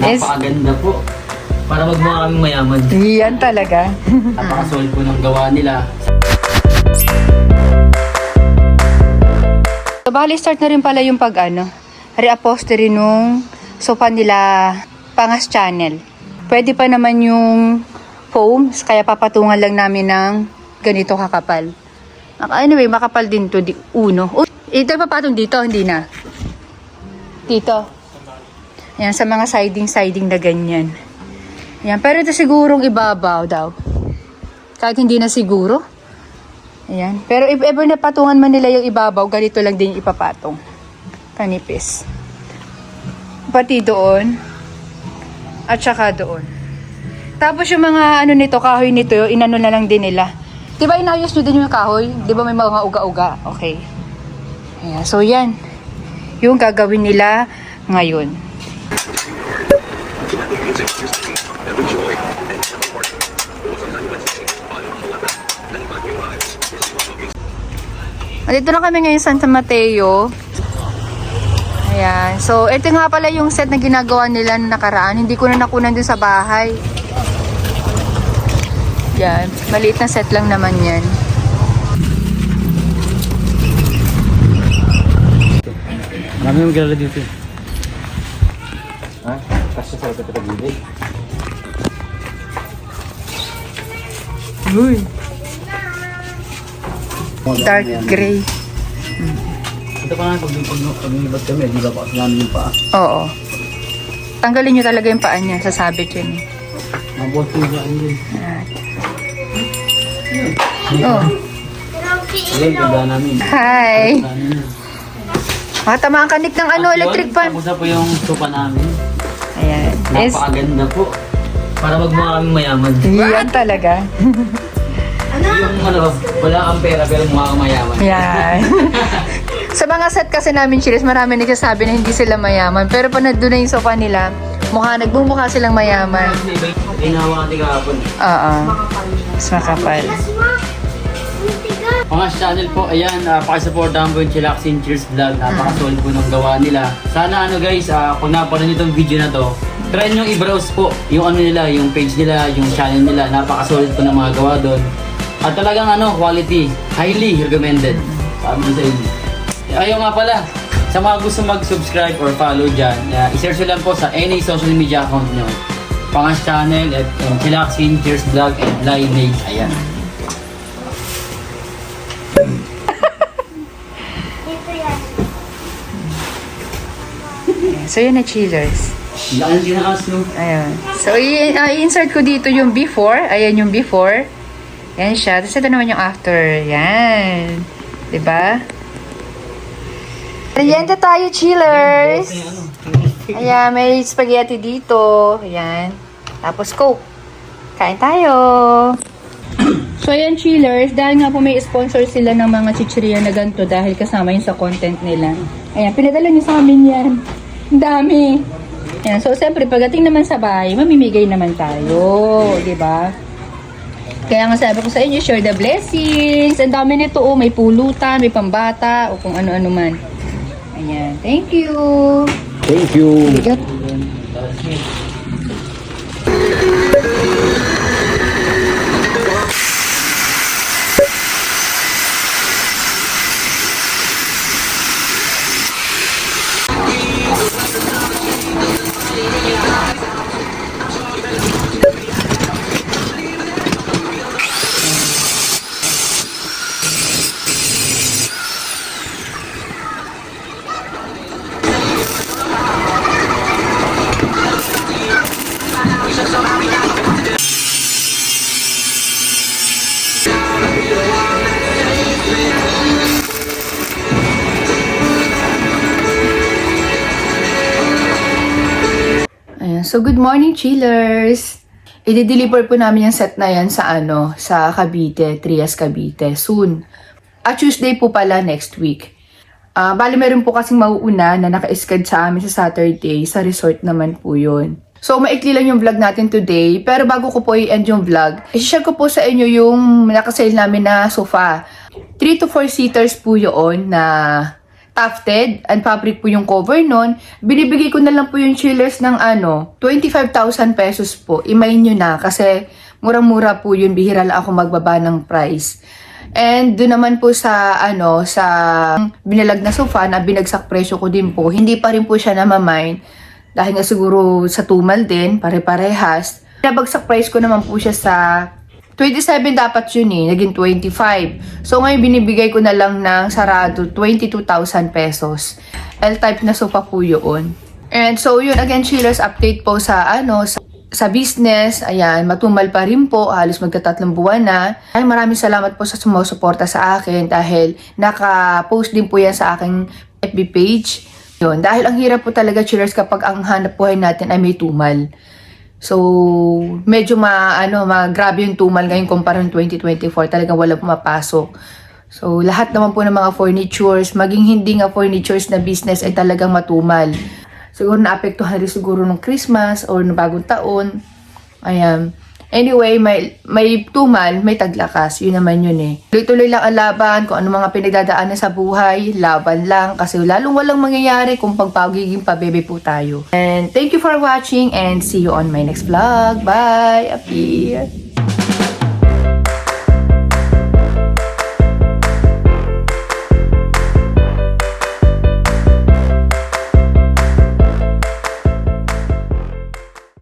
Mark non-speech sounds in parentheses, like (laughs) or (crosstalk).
Yes. Napakaganda po. Para magmukha kaming mayaman. Yan talaga. (laughs) Napakasolid po ng gawa nila. So, bali start na rin pala yung pag ano, reupholstery nung sofa nila Pangas Channel. Pwede pa naman yung foam, kaya papatungan lang namin ng ganito kakapal. Aka- Anyway, makapal din to, di, uno. Uy, ito papatong dito, hindi na. Dito. Yan, sa mga siding-siding na ganyan. Yan, pero ito sigurong ibabaw daw. Kahit hindi na siguro. Ayan. Pero if ever na patungan man nila yung ibabaw, ganito lang din ipapatong. Kanipis. Pati doon. At saka doon. Tapos yung mga ano nito, kahoy nito, inano na lang din nila. Di ba inayos nyo din yung kahoy? Di ba may mga uga-uga? Okay. Ayan. So yan. Yung gagawin nila ngayon. Dito na kami ngayon sa Santa Mateo. Ayan. So, ito nga pala yung set na ginagawa nila nung nakaraan. Hindi ko na nakunan dun sa bahay. Yan. Maliit na set lang naman yan. Marami yung gala dito. Ha? Kasi sa ito sa gilid. Uy. Dark gray. Ito pa nga pag pag pag pag kami, di ba pa namin yung paa. Oo. Tanggalin nyo talaga yung paa niya. Sasabit yun. Mabot yung yun. Ayan. Oh. Hi. Ano yun? Makatamaan kanik ng ano, electric fan. Tapos na po yung sopa namin. Ayan. Yes. Napakaganda po. Para magmukha kaming mayaman. Yan talaga. Yung ano, wala kang pera pero mukha kang mayaman. Yan. (laughs) Sa mga set kasi namin, Chiris, marami nagsasabi na hindi sila mayaman. Pero pag nandun na yung sofa nila, mukha, nagbumukha silang mayaman. Ginawa natin kahapon. Oo. Mas makapal. Pangas channel po, ayan, uh, pakisuportahan po yung Chillaxin Cheers Vlog. Napakasolid po ng gawa nila. Sana ano guys, ah, kung napanood nyo itong video na to, try nyo i-browse po yung ano nila, yung page nila, yung channel nila. Napakasolid po ng mga gawa doon. At talagang ano, quality, highly recommended. Sabi ko sa inyo. Ayaw nga pala, sa mga gusto mag-subscribe or follow dyan, uh, i-search lang po sa any social media account nyo. Pangas channel, at and Chillaxin, Cheers Vlog, and Lineage. Ayan. So, yun na chillers. Laan tinaas no? Ayun. So, ah, i-insert ko dito yung before. Ayan yung before. Yan siya. Tapos ito naman yung after. Yan. 'Di ba? Merienda tayo, chillers! Ayan, may spaghetti dito. Ayan. Tapos coke. Kain tayo! (clears throat) So, ayan, chillers. Dahil nga po may sponsor sila ng mga chichirya na ganito dahil kasama yun sa content nila. Ayan, pinadala niyo sa amin yan. Ang dami. Ayan, so, siyempre, pagdating naman sa bahay, mamimigay naman tayo. di ba? Kaya nga sabi ko sa inyo, share the blessings. Ang dami nito, oh, may pulutan, may pambata, o kung ano-ano man. Ayan, thank you. Thank you. Bigat. So, good morning, chillers! I-deliver po namin yung set na yan sa ano, sa Cavite, Trias Cavite, soon. At Tuesday po pala next week. Ah, bali meron po kasing mauuna na naka-sked sa amin sa Saturday, sa resort naman po yun. So, maikli lang yung vlog natin today. Pero bago ko po i-end yung vlog, i-share ko po sa inyo yung nakasale namin na sofa. 3 to 4 seaters po yun na tufted and fabric po yung cover nun. Binibigay ko na lang po yung chillers ng ano, 25,000 pesos po. Imayin nyo na kasi murang-mura po yun. Bihira lang ako magbaba ng price. And doon naman po sa ano sa binalag na sofa na binagsak presyo ko din po, hindi pa rin po siya namamind dahil nga siguro sa tumal din, pare-parehas. Nabagsak price ko naman po siya sa 27 dapat yun eh, naging 25. So ngayon binibigay ko na lang ng sarado 22,000 pesos. L-type na sofa po yun. And so yun, again, chillers update po sa ano, sa, sa business. Ayan, matumal pa rin po, halos magtatatlong buwan na. Ay, maraming salamat po sa sumusuporta sa akin dahil naka-post din po yan sa aking FB page. Yun, dahil ang hirap po talaga chillers kapag ang hanap buhay natin ay may tumal. So, medyo ma, ano, ma, grabe yung tumal ngayon kumpara ng 2024. Talagang wala pumapasok. So, lahat naman po ng mga furnitures, maging hindi nga furnitures na business ay talagang matumal. Siguro naapektuhan rin siguro ng Christmas or ng bagong taon. Ayan. Anyway, may, may tumal, may taglakas. Yun naman yun eh. Tuloy-tuloy lang ang laban. Kung ano mga pinagdadaanan sa buhay, laban lang. Kasi lalong walang mangyayari kung pagpagiging pabebe po tayo. And thank you for watching and see you on my next vlog. Bye! Appear!